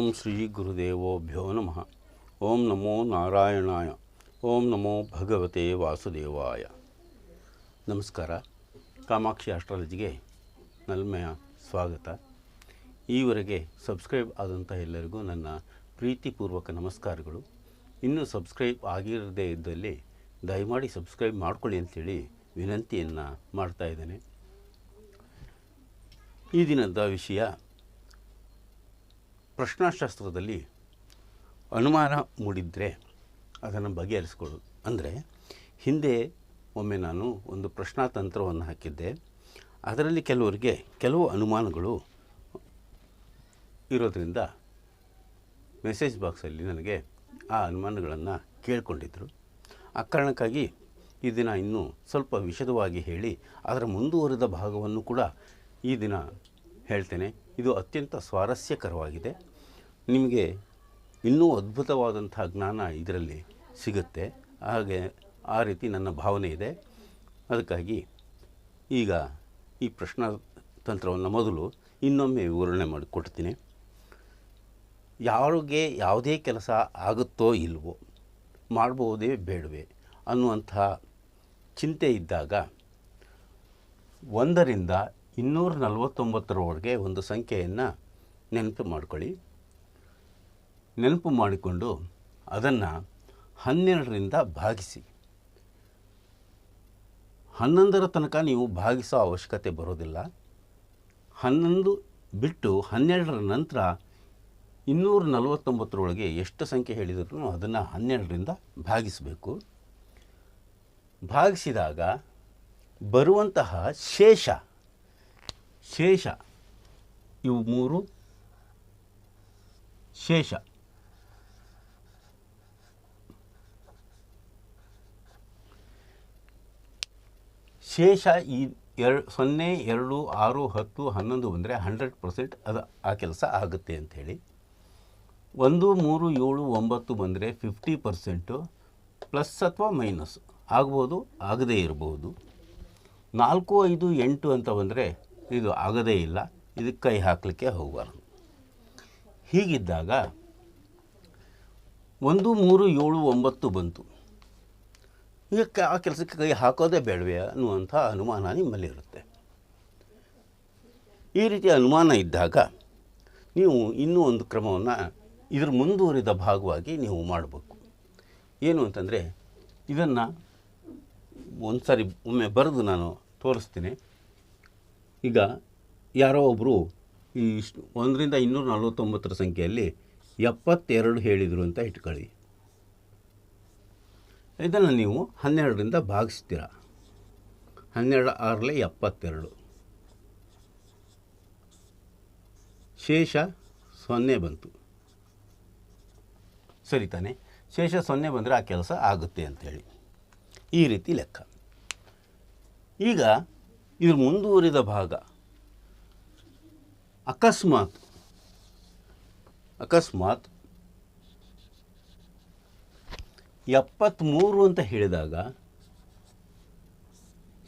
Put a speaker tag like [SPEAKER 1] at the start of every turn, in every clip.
[SPEAKER 1] ಓಂ ಶ್ರೀ ಗುರುದೇವೋ ಭ್ಯೋ ನಮಃ ಓಂ ನಮೋ ನಾರಾಯಣಾಯ ಓಂ ನಮೋ ಭಗವತೆ ವಾಸುದೇವಾಯ ನಮಸ್ಕಾರ ಕಾಮಾಕ್ಷಿ ಆಸ್ಟ್ರಾಲಜಿಗೆ ನಲ್ಮೆಯ ಸ್ವಾಗತ ಈವರೆಗೆ ಸಬ್ಸ್ಕ್ರೈಬ್ ಆದಂಥ ಎಲ್ಲರಿಗೂ ನನ್ನ ಪ್ರೀತಿಪೂರ್ವಕ ನಮಸ್ಕಾರಗಳು ಇನ್ನೂ ಸಬ್ಸ್ಕ್ರೈಬ್ ಆಗಿರದೇ ಇದ್ದಲ್ಲಿ ದಯಮಾಡಿ ಸಬ್ಸ್ಕ್ರೈಬ್ ಮಾಡಿಕೊಳ್ಳಿ ಅಂಥೇಳಿ ವಿನಂತಿಯನ್ನು ಮಾಡ್ತಾ ಇದ್ದೇನೆ ಈ ದಿನದ ವಿಷಯ ಪ್ರಶ್ನಾಶಾಸ್ತ್ರದಲ್ಲಿ ಅನುಮಾನ ಮೂಡಿದರೆ ಅದನ್ನು ಬಗೆಹರಿಸ್ಕೊಳ್ಳೋದು ಅಂದರೆ ಹಿಂದೆ ಒಮ್ಮೆ ನಾನು ಒಂದು ಪ್ರಶ್ನಾತಂತ್ರವನ್ನು ಹಾಕಿದ್ದೆ ಅದರಲ್ಲಿ ಕೆಲವರಿಗೆ ಕೆಲವು ಅನುಮಾನಗಳು ಇರೋದರಿಂದ ಮೆಸೇಜ್ ಬಾಕ್ಸಲ್ಲಿ ನನಗೆ ಆ ಅನುಮಾನಗಳನ್ನು ಕೇಳಿಕೊಂಡಿದ್ದರು ಆ ಕಾರಣಕ್ಕಾಗಿ ಈ ದಿನ ಇನ್ನೂ ಸ್ವಲ್ಪ ವಿಷದವಾಗಿ ಹೇಳಿ ಅದರ ಮುಂದುವರೆದ ಭಾಗವನ್ನು ಕೂಡ ಈ ದಿನ ಹೇಳ್ತೇನೆ ಇದು ಅತ್ಯಂತ ಸ್ವಾರಸ್ಯಕರವಾಗಿದೆ ನಿಮಗೆ ಇನ್ನೂ ಅದ್ಭುತವಾದಂಥ ಜ್ಞಾನ ಇದರಲ್ಲಿ ಸಿಗುತ್ತೆ ಹಾಗೆ ಆ ರೀತಿ ನನ್ನ ಭಾವನೆ ಇದೆ ಅದಕ್ಕಾಗಿ ಈಗ ಈ ಪ್ರಶ್ನ ತಂತ್ರವನ್ನು ಮೊದಲು ಇನ್ನೊಮ್ಮೆ ವಿವರಣೆ ಮಾಡಿಕೊಡ್ತೀನಿ ಯಾರಿಗೆ ಯಾವುದೇ ಕೆಲಸ ಆಗುತ್ತೋ ಇಲ್ವೋ ಮಾಡ್ಬೋದೇ ಬೇಡವೇ ಅನ್ನುವಂಥ ಚಿಂತೆ ಇದ್ದಾಗ ಒಂದರಿಂದ ಇನ್ನೂರ ಒಳಗೆ ಒಂದು ಸಂಖ್ಯೆಯನ್ನು ನೆನಪು ಮಾಡ್ಕೊಳ್ಳಿ ನೆನಪು ಮಾಡಿಕೊಂಡು ಅದನ್ನು ಹನ್ನೆರಡರಿಂದ ಭಾಗಿಸಿ ಹನ್ನೊಂದರ ತನಕ ನೀವು ಭಾಗಿಸೋ ಅವಶ್ಯಕತೆ ಬರೋದಿಲ್ಲ ಹನ್ನೊಂದು ಬಿಟ್ಟು ಹನ್ನೆರಡರ ನಂತರ ಇನ್ನೂರ ನಲವತ್ತೊಂಬತ್ತರೊಳಗೆ ಎಷ್ಟು ಸಂಖ್ಯೆ ಹೇಳಿದ್ರು ಅದನ್ನು ಹನ್ನೆರಡರಿಂದ ಭಾಗಿಸಬೇಕು ಭಾಗಿಸಿದಾಗ ಬರುವಂತಹ ಶೇಷ ಶೇಷ ಇವು ಮೂರು ಶೇಷ ಶೇಷ ಈ ಎರಡು ಸೊನ್ನೆ ಎರಡು ಆರು ಹತ್ತು ಹನ್ನೊಂದು ಬಂದರೆ ಹಂಡ್ರೆಡ್ ಪರ್ಸೆಂಟ್ ಅದು ಆ ಕೆಲಸ ಆಗುತ್ತೆ ಅಂಥೇಳಿ ಒಂದು ಮೂರು ಏಳು ಒಂಬತ್ತು ಬಂದರೆ ಫಿಫ್ಟಿ ಪರ್ಸೆಂಟು ಪ್ಲಸ್ ಅಥವಾ ಮೈನಸ್ ಆಗ್ಬೋದು ಆಗದೇ ಇರಬಹುದು ನಾಲ್ಕು ಐದು ಎಂಟು ಅಂತ ಬಂದರೆ ಇದು ಆಗದೇ ಇಲ್ಲ ಇದಕ್ಕೆ ಕೈ ಹಾಕಲಿಕ್ಕೆ ಹೋಗಬಾರ್ದು ಹೀಗಿದ್ದಾಗ ಒಂದು ಮೂರು ಏಳು ಒಂಬತ್ತು ಬಂತು ಇದಕ್ಕೆ ಆ ಕೆಲಸಕ್ಕೆ ಕೈ ಹಾಕೋದೇ ಬೇಡವೇ ಅನ್ನುವಂಥ ಅನುಮಾನ ನಿಮ್ಮಲ್ಲಿರುತ್ತೆ ಈ ರೀತಿ ಅನುಮಾನ ಇದ್ದಾಗ ನೀವು ಇನ್ನೂ ಒಂದು ಕ್ರಮವನ್ನು ಇದರ ಮುಂದುವರಿದ ಭಾಗವಾಗಿ ನೀವು ಮಾಡಬೇಕು ಏನು ಅಂತಂದರೆ ಇದನ್ನು ಒಂದು ಸಾರಿ ಒಮ್ಮೆ ಬರೆದು ನಾನು ತೋರಿಸ್ತೀನಿ ಈಗ ಯಾರೋ ಒಬ್ಬರು ಈ ಇಷ್ಟು ಒಂದರಿಂದ ಇನ್ನೂರ ನಲವತ್ತೊಂಬತ್ತರ ಸಂಖ್ಯೆಯಲ್ಲಿ ಎಪ್ಪತ್ತೆರಡು ಹೇಳಿದರು ಅಂತ ಇಟ್ಕೊಳ್ಳಿ ಇದನ್ನು ನೀವು ಹನ್ನೆರಡರಿಂದ ಭಾಗಿಸ್ತೀರ ಹನ್ನೆರಡು ಆರಲೆ ಎಪ್ಪತ್ತೆರಡು ಶೇಷ ಸೊನ್ನೆ ಬಂತು ಸರಿ ತಾನೆ ಶೇಷ ಸೊನ್ನೆ ಬಂದರೆ ಆ ಕೆಲಸ ಆಗುತ್ತೆ ಅಂಥೇಳಿ ಈ ರೀತಿ ಲೆಕ್ಕ ಈಗ ಇದ್ರ ಮುಂದುವರಿದ ಭಾಗ ಅಕಸ್ಮಾತ್ ಅಕಸ್ಮಾತ್ ಎಪ್ಪತ್ತ್ಮೂರು ಅಂತ ಹೇಳಿದಾಗ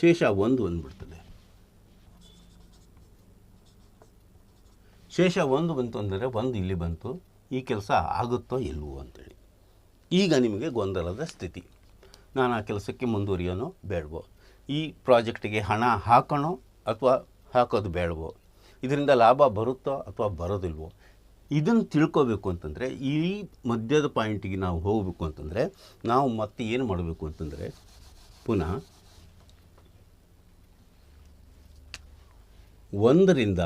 [SPEAKER 1] ಶೇಷ ಒಂದು ಅಂದ್ಬಿಡ್ತದೆ ಶೇಷ ಒಂದು ಬಂತು ಅಂದರೆ ಒಂದು ಇಲ್ಲಿ ಬಂತು ಈ ಕೆಲಸ ಆಗುತ್ತೋ ಇಲ್ವೋ ಅಂತೇಳಿ ಈಗ ನಿಮಗೆ ಗೊಂದಲದ ಸ್ಥಿತಿ ನಾನು ಆ ಕೆಲಸಕ್ಕೆ ಮುಂದುವರಿಯೋನೋ ಬೇಡವೋ ಈ ಪ್ರಾಜೆಕ್ಟಿಗೆ ಹಣ ಹಾಕೋಣೋ ಅಥವಾ ಹಾಕೋದು ಬೇಡವೋ ಇದರಿಂದ ಲಾಭ ಬರುತ್ತೋ ಅಥವಾ ಬರೋದಿಲ್ವೋ ಇದನ್ನು ತಿಳ್ಕೋಬೇಕು ಅಂತಂದರೆ ಈ ಮಧ್ಯದ ಪಾಯಿಂಟಿಗೆ ನಾವು ಹೋಗಬೇಕು ಅಂತಂದರೆ ನಾವು ಮತ್ತೆ ಏನು ಮಾಡಬೇಕು ಅಂತಂದರೆ ಪುನಃ ಒಂದರಿಂದ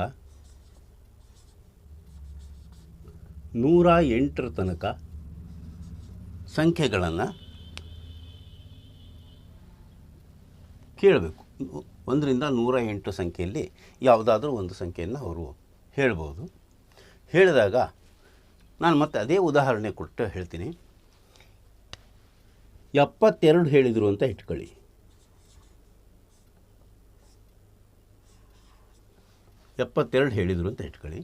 [SPEAKER 1] ನೂರ ಎಂಟರ ತನಕ ಸಂಖ್ಯೆಗಳನ್ನು ಕೇಳಬೇಕು ಒಂದರಿಂದ ನೂರ ಎಂಟು ಸಂಖ್ಯೆಯಲ್ಲಿ ಯಾವುದಾದ್ರೂ ಒಂದು ಸಂಖ್ಯೆಯನ್ನು ಅವರು ಹೇಳ್ಬೋದು ಹೇಳಿದಾಗ ನಾನು ಮತ್ತೆ ಅದೇ ಉದಾಹರಣೆ ಕೊಟ್ಟು ಹೇಳ್ತೀನಿ ಎಪ್ಪತ್ತೆರಡು ಹೇಳಿದರು ಅಂತ ಇಟ್ಕೊಳ್ಳಿ ಎಪ್ಪತ್ತೆರಡು ಹೇಳಿದರು ಅಂತ ಇಟ್ಕೊಳ್ಳಿ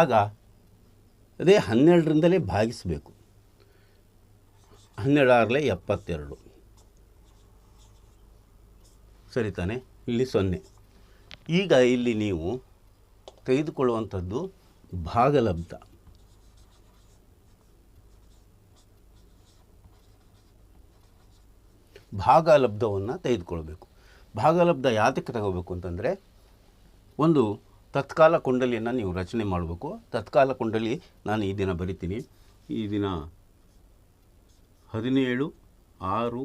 [SPEAKER 1] ಆಗ ಅದೇ ಹನ್ನೆರಡರಿಂದಲೇ ಭಾಗಿಸಬೇಕು ಹನ್ನೆರಡಾಗಲೇ ಎಪ್ಪತ್ತೆರಡು ಸರಿ ತಾನೆ ಇಲ್ಲಿ ಸೊನ್ನೆ ಈಗ ಇಲ್ಲಿ ನೀವು ತೆಗೆದುಕೊಳ್ಳುವಂಥದ್ದು ಭಾಗಲಬ್ಧ ಭಾಗಲಬ್ಧವನ್ನು ತೆಗೆದುಕೊಳ್ಬೇಕು ಭಾಗಲಬ್ಧ ಯಾತಕ್ಕೆ ತಗೋಬೇಕು ಅಂತಂದರೆ ಒಂದು ತತ್ಕಾಲ ಕೊಂಡಲಿಯನ್ನು ನೀವು ರಚನೆ ಮಾಡಬೇಕು ತತ್ಕಾಲ ಕೊಂಡಲಿ ನಾನು ಈ ದಿನ ಬರಿತೀನಿ ಈ ದಿನ ಹದಿನೇಳು ಆರು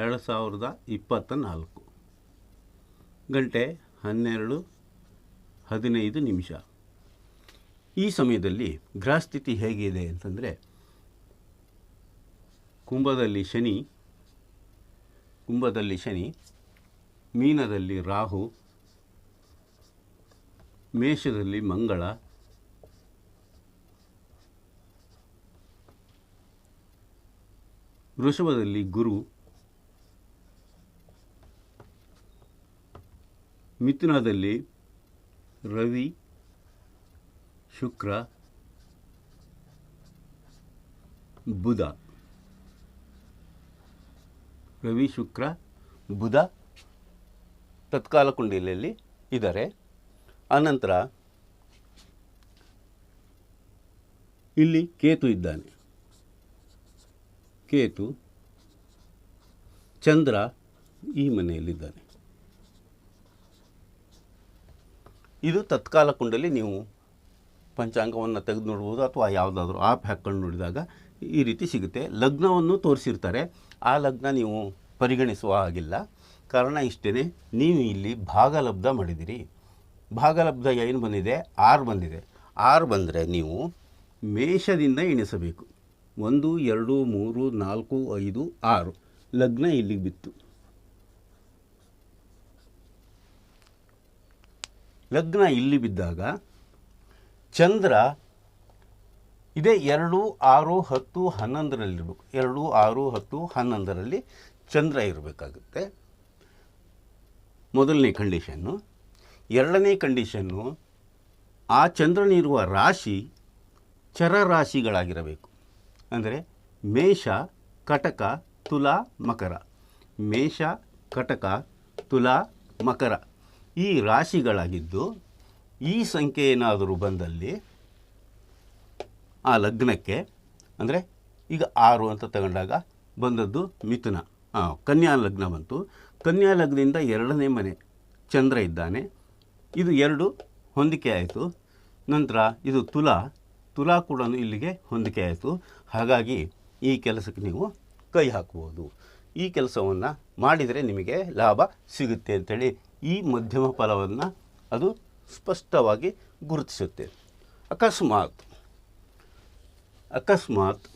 [SPEAKER 1] ಎರಡು ಸಾವಿರದ ಇಪ್ಪತ್ತ ನಾಲ್ಕು ಗಂಟೆ ಹನ್ನೆರಡು ಹದಿನೈದು ನಿಮಿಷ ಈ ಸಮಯದಲ್ಲಿ ಗೃಹಸ್ಥಿತಿ ಹೇಗಿದೆ ಅಂತಂದರೆ ಕುಂಭದಲ್ಲಿ ಶನಿ ಕುಂಭದಲ್ಲಿ ಶನಿ ಮೀನದಲ್ಲಿ ರಾಹು ಮೇಷದಲ್ಲಿ ಮಂಗಳ ವೃಷಭದಲ್ಲಿ ಗುರು ಮಿಥುನದಲ್ಲಿ ರವಿ ಶುಕ್ರ ಬುಧ ರವಿ ಶುಕ್ರ ಬುಧ ತತ್ಕಾಲ ಕುಂಡಲಿಯಲ್ಲಿ ಇದ್ದಾರೆ ಆನಂತರ ಇಲ್ಲಿ ಕೇತು ಇದ್ದಾನೆ ಕೇತು ಚಂದ್ರ ಈ ಮನೆಯಲ್ಲಿದ್ದಾನೆ ಇದು ತತ್ಕಾಲ ಕುಂಡಲಿ ನೀವು ಪಂಚಾಂಗವನ್ನು ತೆಗೆದು ನೋಡ್ಬೋದು ಅಥವಾ ಯಾವುದಾದ್ರೂ ಆ್ಯಪ್ ಹಾಕ್ಕೊಂಡು ನೋಡಿದಾಗ ಈ ರೀತಿ ಸಿಗುತ್ತೆ ಲಗ್ನವನ್ನು ತೋರಿಸಿರ್ತಾರೆ ಆ ಲಗ್ನ ನೀವು ಪರಿಗಣಿಸುವ ಹಾಗಿಲ್ಲ ಕಾರಣ ಇಷ್ಟೇ ನೀವು ಇಲ್ಲಿ ಭಾಗಲಬ್ಧ ಮಾಡಿದ್ದೀರಿ ಭಾಗಲಬ್ಧ ಏನು ಬಂದಿದೆ ಆರು ಬಂದಿದೆ ಆರು ಬಂದರೆ ನೀವು ಮೇಷದಿಂದ ಎಣಿಸಬೇಕು ಒಂದು ಎರಡು ಮೂರು ನಾಲ್ಕು ಐದು ಆರು ಲಗ್ನ ಇಲ್ಲಿಗೆ ಬಿತ್ತು ಲಗ್ನ ಇಲ್ಲಿ ಬಿದ್ದಾಗ ಚಂದ್ರ ಇದೇ ಎರಡು ಆರು ಹತ್ತು ಹನ್ನೊಂದರಲ್ಲಿರಬೇಕು ಎರಡು ಆರು ಹತ್ತು ಹನ್ನೊಂದರಲ್ಲಿ ಚಂದ್ರ ಇರಬೇಕಾಗುತ್ತೆ ಮೊದಲನೇ ಕಂಡೀಷನ್ನು ಎರಡನೇ ಕಂಡೀಷನ್ನು ಆ ಚಂದ್ರನಿರುವ ರಾಶಿ ಚರರಾಶಿಗಳಾಗಿರಬೇಕು ಅಂದರೆ ಮೇಷ ಕಟಕ ತುಲಾ ಮಕರ ಮೇಷ ಕಟಕ ತುಲಾ ಮಕರ ಈ ರಾಶಿಗಳಾಗಿದ್ದು ಈ ಸಂಖ್ಯೆ ಏನಾದರೂ ಬಂದಲ್ಲಿ ಆ ಲಗ್ನಕ್ಕೆ ಅಂದರೆ ಈಗ ಆರು ಅಂತ ತಗೊಂಡಾಗ ಬಂದದ್ದು ಮಿಥುನ ಕನ್ಯಾ ಲಗ್ನ ಬಂತು ಕನ್ಯಾ ಲಗ್ನದಿಂದ ಎರಡನೇ ಮನೆ ಚಂದ್ರ ಇದ್ದಾನೆ ಇದು ಎರಡು ಹೊಂದಿಕೆ ಆಯಿತು ನಂತರ ಇದು ತುಲಾ ತುಲಾ ಕೂಡ ಇಲ್ಲಿಗೆ ಹೊಂದಿಕೆ ಆಯಿತು ಹಾಗಾಗಿ ಈ ಕೆಲಸಕ್ಕೆ ನೀವು ಕೈ ಹಾಕ್ಬೋದು ಈ ಕೆಲಸವನ್ನು ಮಾಡಿದರೆ ನಿಮಗೆ ಲಾಭ ಸಿಗುತ್ತೆ ಅಂತೇಳಿ ಈ ಮಧ್ಯಮ ಫಲವನ್ನು ಅದು ಸ್ಪಷ್ಟವಾಗಿ ಗುರುತಿಸುತ್ತೆ ಅಕಸ್ಮಾತ್ ಅಕಸ್ಮಾತ್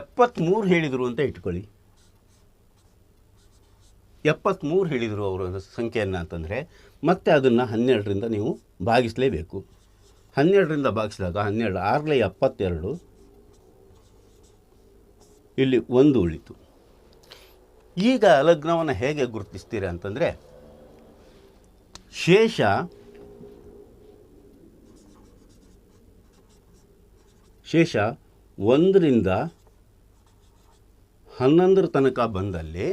[SPEAKER 1] ಎಪ್ಪತ್ತ್ಮೂರು ಹೇಳಿದರು ಅಂತ ಇಟ್ಕೊಳ್ಳಿ ಎಪ್ಪತ್ತ್ಮೂರು ಹೇಳಿದರು ಅವರ ಸಂಖ್ಯೆಯನ್ನು ಅಂತಂದರೆ ಮತ್ತೆ ಅದನ್ನು ಹನ್ನೆರಡರಿಂದ ನೀವು ಭಾಗಿಸಲೇಬೇಕು ಹನ್ನೆರಡರಿಂದ ಭಾಗಿಸಿದಾಗ ಹನ್ನೆರಡು ಆರಲೇ ಎಪ್ಪತ್ತೆರಡು ಇಲ್ಲಿ ಒಂದು ಉಳಿತು ಈಗ ಲಗ್ನವನ್ನು ಹೇಗೆ ಗುರುತಿಸ್ತೀರಿ ಅಂತಂದರೆ ಶೇಷ ಶೇಷ ಒಂದರಿಂದ ಹನ್ನೊಂದರ ತನಕ ಬಂದಲ್ಲಿ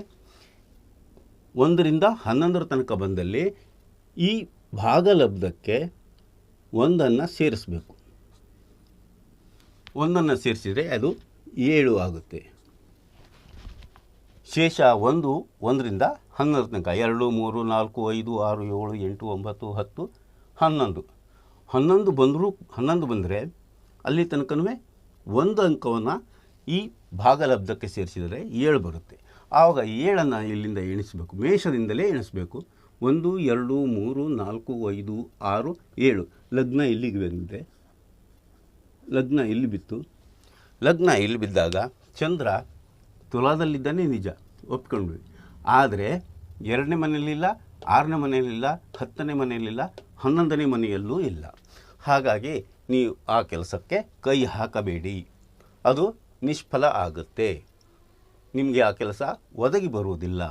[SPEAKER 1] ಒಂದರಿಂದ ಹನ್ನೊಂದರ ತನಕ ಬಂದಲ್ಲಿ ಈ ಭಾಗಲಬ್ಧಕ್ಕೆ ಒಂದನ್ನು ಸೇರಿಸಬೇಕು ಒಂದನ್ನು ಸೇರಿಸಿದರೆ ಅದು ಏಳು ಆಗುತ್ತೆ ಶೇಷ ಒಂದು ಒಂದರಿಂದ ಹನ್ನೊಂದು ತನಕ ಎರಡು ಮೂರು ನಾಲ್ಕು ಐದು ಆರು ಏಳು ಎಂಟು ಒಂಬತ್ತು ಹತ್ತು ಹನ್ನೊಂದು ಹನ್ನೊಂದು ಬಂದರೂ ಹನ್ನೊಂದು ಬಂದರೆ ಅಲ್ಲಿ ತನಕನೂ ಒಂದು ಅಂಕವನ್ನು ಈ ಭಾಗಲಬ್ಧಕ್ಕೆ ಸೇರಿಸಿದರೆ ಏಳು ಬರುತ್ತೆ ಆವಾಗ ಏಳನ್ನು ಇಲ್ಲಿಂದ ಎಣಿಸಬೇಕು ಮೇಷದಿಂದಲೇ ಎಣಿಸಬೇಕು ಒಂದು ಎರಡು ಮೂರು ನಾಲ್ಕು ಐದು ಆರು ಏಳು ಲಗ್ನ ಇಲ್ಲಿಗೆ ಬಂದಿದೆ ಲಗ್ನ ಇಲ್ಲಿ ಬಿತ್ತು ಲಗ್ನ ಇಲ್ಲಿ ಬಿದ್ದಾಗ ಚಂದ್ರ ತುಲಾದಲ್ಲಿದ್ದಾನೆ ನಿಜ ಒಪ್ಕೊಂಡ್ವಿ ಆದರೆ ಎರಡನೇ ಮನೆಯಲ್ಲಿಲ್ಲ ಆರನೇ ಮನೆಯಲ್ಲಿಲ್ಲ ಹತ್ತನೇ ಮನೆಯಲ್ಲಿಲ್ಲ ಹನ್ನೊಂದನೇ ಮನೆಯಲ್ಲೂ ಇಲ್ಲ ಹಾಗಾಗಿ ನೀವು ಆ ಕೆಲಸಕ್ಕೆ ಕೈ ಹಾಕಬೇಡಿ ಅದು ನಿಷ್ಫಲ ಆಗುತ್ತೆ ನಿಮಗೆ ಆ ಕೆಲಸ ಒದಗಿ ಬರುವುದಿಲ್ಲ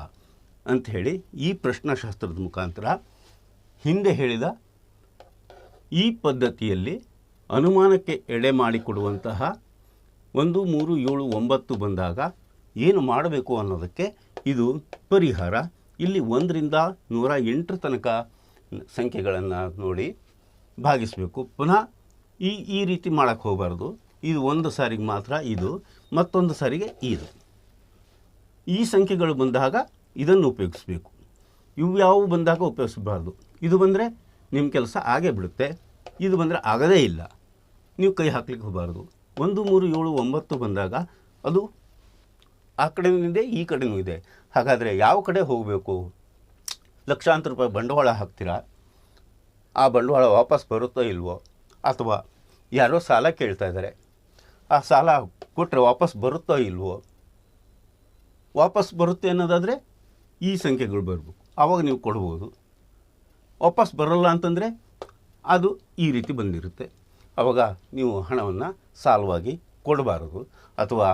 [SPEAKER 1] ಅಂಥೇಳಿ ಈ ಪ್ರಶ್ನಾಶಾಸ್ತ್ರದ ಮುಖಾಂತರ ಹಿಂದೆ ಹೇಳಿದ ಈ ಪದ್ಧತಿಯಲ್ಲಿ ಅನುಮಾನಕ್ಕೆ ಎಡೆ ಮಾಡಿಕೊಡುವಂತಹ ಒಂದು ಮೂರು ಏಳು ಒಂಬತ್ತು ಬಂದಾಗ ಏನು ಮಾಡಬೇಕು ಅನ್ನೋದಕ್ಕೆ ಇದು ಪರಿಹಾರ ಇಲ್ಲಿ ಒಂದರಿಂದ ನೂರ ಎಂಟರ ತನಕ ಸಂಖ್ಯೆಗಳನ್ನು ನೋಡಿ ಭಾಗಿಸಬೇಕು ಪುನಃ ಈ ಈ ರೀತಿ ಮಾಡೋಕ್ಕೆ ಹೋಗಬಾರ್ದು ಇದು ಒಂದು ಸಾರಿಗೆ ಮಾತ್ರ ಇದು ಮತ್ತೊಂದು ಸಾರಿಗೆ ಇದು ಈ ಸಂಖ್ಯೆಗಳು ಬಂದಾಗ ಇದನ್ನು ಉಪಯೋಗಿಸಬೇಕು ಇವು ಯಾವುವು ಬಂದಾಗ ಉಪಯೋಗಿಸಬಾರ್ದು ಇದು ಬಂದರೆ ನಿಮ್ಮ ಕೆಲಸ ಆಗೇ ಬಿಡುತ್ತೆ ಇದು ಬಂದರೆ ಆಗದೇ ಇಲ್ಲ ನೀವು ಕೈ ಹಾಕ್ಲಿಕ್ಕೆ ಹೋಗಬಾರ್ದು ಒಂದು ಮೂರು ಏಳು ಒಂಬತ್ತು ಬಂದಾಗ ಅದು ಆ ಕಡೆಯೂ ಇದೆ ಈ ಕಡೆಯೂ ಇದೆ ಹಾಗಾದರೆ ಯಾವ ಕಡೆ ಹೋಗಬೇಕು ಲಕ್ಷಾಂತರ ರೂಪಾಯಿ ಬಂಡವಾಳ ಹಾಕ್ತೀರಾ ಆ ಬಂಡವಾಳ ವಾಪಸ್ ಬರುತ್ತೋ ಇಲ್ವೋ ಅಥವಾ ಯಾರೋ ಸಾಲ ಕೇಳ್ತಾ ಇದ್ದಾರೆ ಆ ಸಾಲ ಕೊಟ್ಟರೆ ವಾಪಸ್ ಬರುತ್ತೋ ಇಲ್ವೋ ವಾಪಸ್ ಬರುತ್ತೆ ಅನ್ನೋದಾದರೆ ಈ ಸಂಖ್ಯೆಗಳು ಬರಬೇಕು ಆವಾಗ ನೀವು ಕೊಡ್ಬೋದು ವಾಪಸ್ ಬರೋಲ್ಲ ಅಂತಂದರೆ ಅದು ಈ ರೀತಿ ಬಂದಿರುತ್ತೆ ಆವಾಗ ನೀವು ಹಣವನ್ನು ಸಾಲವಾಗಿ ಕೊಡಬಾರದು ಅಥವಾ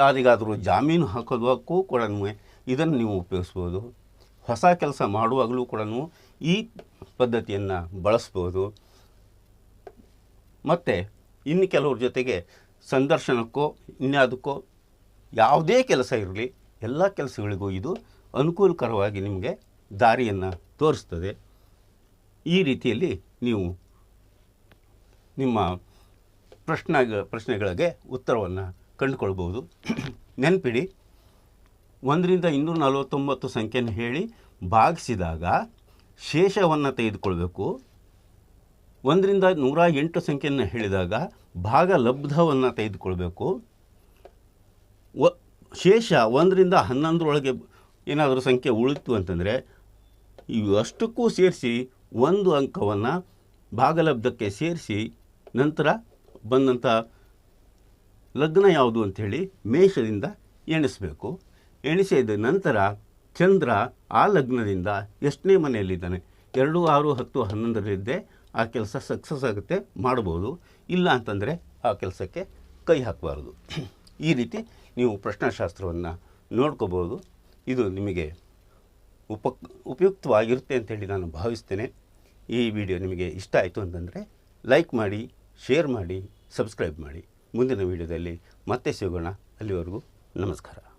[SPEAKER 1] ಯಾರಿಗಾದರೂ ಜಾಮೀನು ಹಾಕೋದಕ್ಕೂ ಕೂಡ ಇದನ್ನು ನೀವು ಉಪಯೋಗಿಸ್ಬೋದು ಹೊಸ ಕೆಲಸ ಮಾಡುವಾಗಲೂ ಕೂಡ ಈ ಪದ್ಧತಿಯನ್ನು ಬಳಸ್ಬೋದು ಮತ್ತು ಇನ್ನು ಕೆಲವ್ರ ಜೊತೆಗೆ ಸಂದರ್ಶನಕ್ಕೋ ಇನ್ಯಾದಕ್ಕೋ ಯಾವುದೇ ಕೆಲಸ ಇರಲಿ ಎಲ್ಲ ಕೆಲಸಗಳಿಗೂ ಇದು ಅನುಕೂಲಕರವಾಗಿ ನಿಮಗೆ ದಾರಿಯನ್ನು ತೋರಿಸ್ತದೆ ಈ ರೀತಿಯಲ್ಲಿ ನೀವು ನಿಮ್ಮ ಪ್ರಶ್ನ ಪ್ರಶ್ನೆಗಳಿಗೆ ಉತ್ತರವನ್ನು ಕಂಡುಕೊಳ್ಬೋದು ನೆನಪಿಡಿ ಒಂದರಿಂದ ಇನ್ನೂರ ನಲವತ್ತೊಂಬತ್ತು ಸಂಖ್ಯೆಯನ್ನು ಹೇಳಿ ಭಾಗಿಸಿದಾಗ ಶೇಷವನ್ನು ತೆಗೆದುಕೊಳ್ಬೇಕು ಒಂದರಿಂದ ನೂರ ಎಂಟು ಸಂಖ್ಯೆಯನ್ನು ಹೇಳಿದಾಗ ಭಾಗಲಬ್ಧವನ್ನು ತೆಗೆದುಕೊಳ್ಬೇಕು ಒ ಶೇಷ ಒಂದರಿಂದ ಹನ್ನೊಂದರೊಳಗೆ ಏನಾದರೂ ಸಂಖ್ಯೆ ಉಳಿತು ಅಂತಂದರೆ ಇವಷ್ಟಕ್ಕೂ ಸೇರಿಸಿ ಒಂದು ಅಂಕವನ್ನು ಭಾಗಲಬ್ಧಕ್ಕೆ ಸೇರಿಸಿ ನಂತರ ಬಂದಂಥ ಲಗ್ನ ಯಾವುದು ಅಂಥೇಳಿ ಮೇಷದಿಂದ ಎಣಿಸಬೇಕು ಎಣಿಸಿದ ನಂತರ ಚಂದ್ರ ಆ ಲಗ್ನದಿಂದ ಎಷ್ಟನೇ ಮನೆಯಲ್ಲಿದ್ದಾನೆ ಎರಡು ಆರು ಹತ್ತು ಹನ್ನೊಂದರಲ್ಲಿದ್ದೇ ಆ ಕೆಲಸ ಸಕ್ಸಸ್ ಆಗುತ್ತೆ ಮಾಡ್ಬೋದು ಇಲ್ಲ ಅಂತಂದರೆ ಆ ಕೆಲಸಕ್ಕೆ ಕೈ ಹಾಕಬಾರ್ದು ಈ ರೀತಿ ನೀವು ಪ್ರಶ್ನಾಶಾಸ್ತ್ರವನ್ನು ನೋಡ್ಕೋಬೋದು ಇದು ನಿಮಗೆ ಉಪ ಉಪಯುಕ್ತವಾಗಿರುತ್ತೆ ಅಂತೇಳಿ ನಾನು ಭಾವಿಸ್ತೇನೆ ಈ ವಿಡಿಯೋ ನಿಮಗೆ ಇಷ್ಟ ಆಯಿತು ಅಂತಂದರೆ ಲೈಕ್ ಮಾಡಿ ಶೇರ್ ಮಾಡಿ ಸಬ್ಸ್ಕ್ರೈಬ್ ಮಾಡಿ ಮುಂದಿನ ವಿಡಿಯೋದಲ್ಲಿ ಮತ್ತೆ ಸಿಗೋಣ ಅಲ್ಲಿವರೆಗೂ ನಮಸ್ಕಾರ